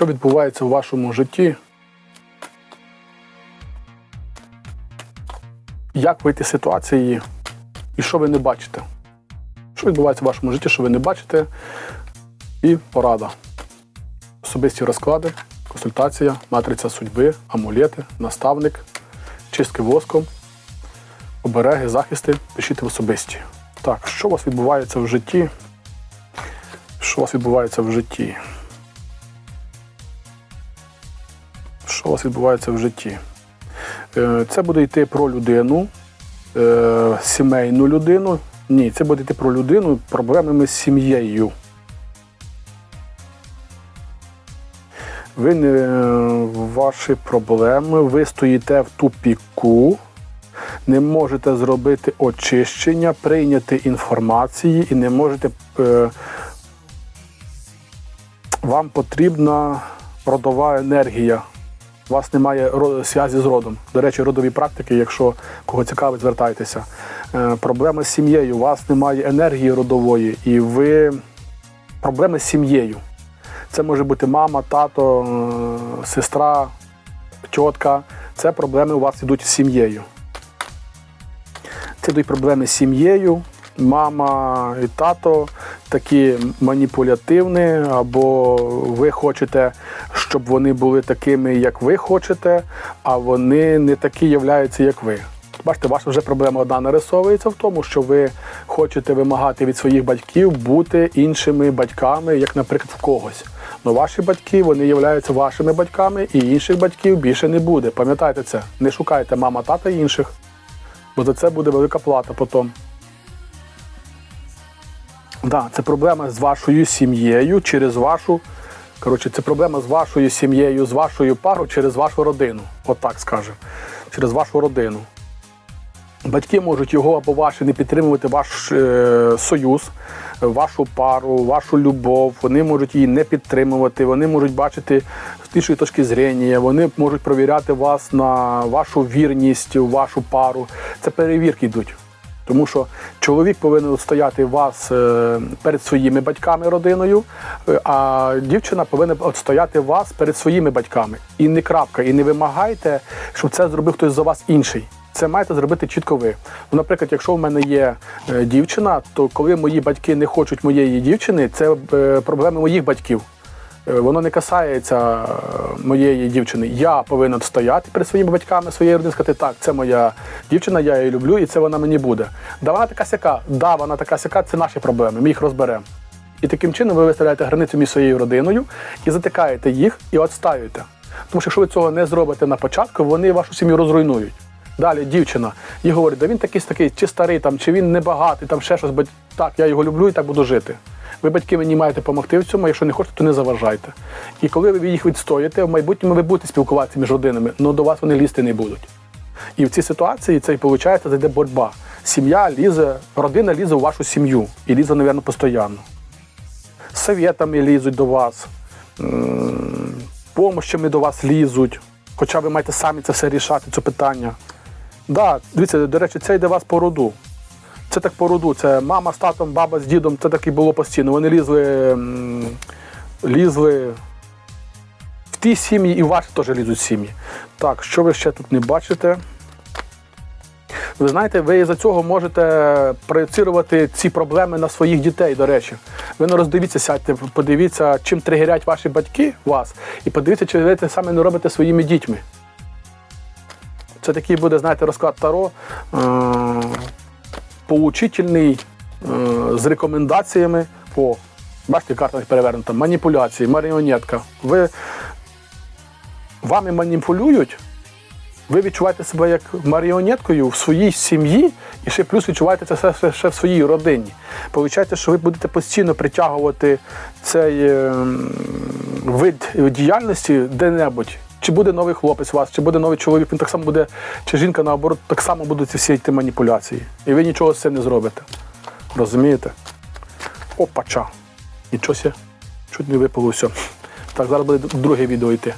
що відбувається в вашому житті. Як вийти з ситуації і що ви не бачите? Що відбувається в вашому житті, що ви не бачите? І порада. Особисті розклади, консультація, матриця судьби, амулети, наставник, чистки воском, обереги, захисти, пишіть в особисті. Так, що у вас відбувається в житті? Що у вас відбувається в житті? Що у вас відбувається в житті? Е, Це буде йти про людину, е, сімейну людину. Ні, це буде йти про людину проблемами з сім'єю. Ви не ваші проблеми, ви стоїте в тупіку, не можете зробити очищення, прийняти інформації і не можете. Е, вам потрібна родова енергія. У вас немає зв'язі з родом. До речі, родові практики, якщо кого цікавить, звертайтеся. Е, проблеми з сім'єю, у вас немає енергії родової, і ви проблеми з сім'єю. Це може бути мама, тато, е, сестра, тітка. Це проблеми у вас йдуть з сім'єю. Це йдуть проблеми з сім'єю. Мама і тато такі маніпулятивні, або ви хочете, щоб вони були такими, як ви хочете, а вони не такі являються, як ви. Бачите, ваша вже проблема одна нарисовується в тому, що ви хочете вимагати від своїх батьків бути іншими батьками, як, наприклад, в когось. Но ваші батьки вони являються вашими батьками, і інших батьків більше не буде. Пам'ятайте це. Не шукайте мама, тата інших, бо за це буде велика плата потім. Да, це проблема з вашою сім'єю через вашу. Коротше, це проблема з вашою сім'єю, з вашою парою через вашу родину. От так скажемо. Через вашу родину. Батьки можуть його або ваші не підтримувати ваш е, союз, вашу пару, вашу любов. Вони можуть її не підтримувати, вони можуть бачити з іншої точки зрення, вони можуть провіряти вас на вашу вірність, вашу пару. Це перевірки йдуть. Тому що чоловік повинен стояти вас е, перед своїми батьками, родиною, е, а дівчина повинна стояти вас перед своїми батьками. І не крапка, і не вимагайте, щоб це зробив хтось за вас інший. Це маєте зробити чітко ви. Ну, наприклад, якщо в мене є е, дівчина, то коли мої батьки не хочуть моєї дівчини, це проблеми моїх батьків. Е, Воно не касається е, моєї дівчини. Я повинен стояти перед своїми батьками, своєю родиною, сказати, так, це моя дівчина, я її люблю, і це вона мені буде. Да, вона така сяка, да, вона така сяка, це наші проблеми, ми їх розберемо. І таким чином ви виставляєте границю між своєю родиною і затикаєте їх і відстаюєте. Тому що якщо ви цього не зробите на початку, вони вашу сім'ю розруйнують. Далі дівчина і говорить, да він такий такий, чи старий, там, чи він небагатий, там ще щось, бо так, я його люблю і так буду жити. Ви, батьки, мені маєте допомогти в цьому, якщо не хочете, то не заважайте. І коли ви їх відстоїте, в майбутньому ви будете спілкуватися між родинами, але до вас вони лізти не будуть. І в цій ситуації це виходить, зайде боротьба. Сім'я лізе, родина лізе у вашу сім'ю і лізе, мабуть, постійно. Совєтами лізуть до вас, помощами до вас лізуть, хоча ви маєте самі це все рішати, це питання. Да, дивіться, до речі, це йде вас по роду. Це так по роду. Це мама з татом, баба з дідом, це так і було постійно. Вони лізли, лізли в ті сім'ї, і ваші теж лізуть сім'ї. Так, що ви ще тут не бачите? Ви знаєте, ви із-за цього можете проєцирувати ці проблеми на своїх дітей, до речі. Ви не роздивіться, сядьте, подивіться, чим тригерять ваші батьки вас, і подивіться, чи ви те саме не робите своїми дітьми. Це такий буде, знаєте, розклад Таро. Поучительний е, з рекомендаціями по бачите, карта перевернута, маніпуляції, маріонетка. Ви вами маніпулюють, ви відчуваєте себе як маріонеткою в своїй сім'ї і ще плюс відчуваєте це все, ще в своїй родині. Получається, що ви будете постійно притягувати цей е, вид діяльності де-небудь. Чи буде новий хлопець у вас, чи буде новий чоловік, він так само буде, чи жінка наоборот, так само будуть всі ті маніпуляції. І ви нічого з цим не зробите. Розумієте? Опача. Нічого чуть не випало все. Так, зараз буде друге відео йти.